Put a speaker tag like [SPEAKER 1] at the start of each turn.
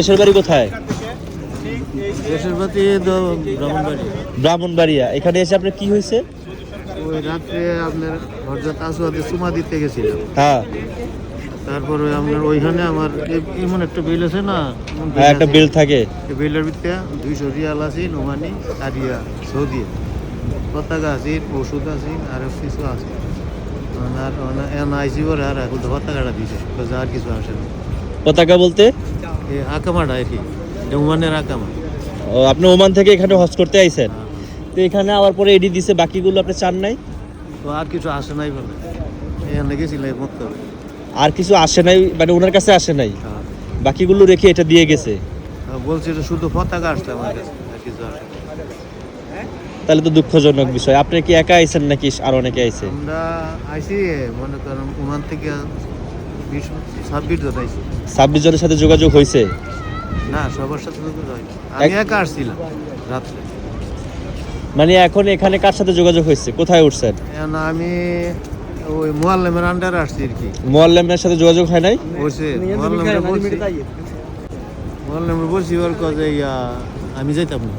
[SPEAKER 1] দেশের বাড়ি কোথায়?
[SPEAKER 2] দেশের প্রতি তো ব্রাহ্মণবাড়ি।
[SPEAKER 1] ব্রাহ্মণবাড়িয়া। এখানে এসে আপনার কি হয়েছে?
[SPEAKER 2] ওই রাত্রে আপনার হরজাত আসওয়াদে চুমা দিতে গেছিলাম।
[SPEAKER 1] হ্যাঁ।
[SPEAKER 2] তারপরে আপনার ওইখানে আমার এমন একটা বিল আছে না?
[SPEAKER 1] হ্যাঁ একটা বিল থাকে।
[SPEAKER 2] বিলের ভিতরে দুইশো রিয়াল আছে নোমানি আর সৌদি। পতাকা আছে ওষুধ আছে আর কিছু আছে। আর এন আইসি করে আর এখন পতাকাটা দিছে আর কিছু আসে না।
[SPEAKER 1] পতাকা বলতে?
[SPEAKER 2] আকামাটা আর কি ওমানের আকামা
[SPEAKER 1] ও, আপনি ওমান থেকে এখানে হজ করতে আইছেন? তো এখানে আবার পরে এডি দিছে বাকিগুলো আপনি চান নাই?
[SPEAKER 2] তো আর কিছু আসে নাই বলে। এখানে গেছিলাম মতো
[SPEAKER 1] আর কিছু আসে নাই মানে ওনার কাছে আসে নাই? বাকিগুলো রেখে এটা দিয়ে গেছে?
[SPEAKER 2] বলছি এটা শুধু পতাকা আসছে আমার কাছে কিছু আসে
[SPEAKER 1] তাহলে তো দুঃখজনক বিষয়। আপনি কি একা আইছেন নাকি আর অনেকে আইছে?
[SPEAKER 2] আমরা আইসি মনে করেন ওমান থেকে ছাব্বিশ
[SPEAKER 1] জনের সাথে যোগাযোগ হয়েছে
[SPEAKER 2] না সবার সাথে আমি একা আসছিলাম রাত্রে।
[SPEAKER 1] মানে এখন এখানে কার সাথে যোগাযোগ হয়েছে কোথায় উঠছেন?
[SPEAKER 2] আমি ওই মোয়াল্লামের আন্ডারে আসছি আর কি।
[SPEAKER 1] মোয়াল্লামের সাথে যোগাযোগ হয় নাই?
[SPEAKER 2] মোয়াল্লামের বলছি। মোয়াল্লামের বলছি ওর কাজে আমি যাইতাম না।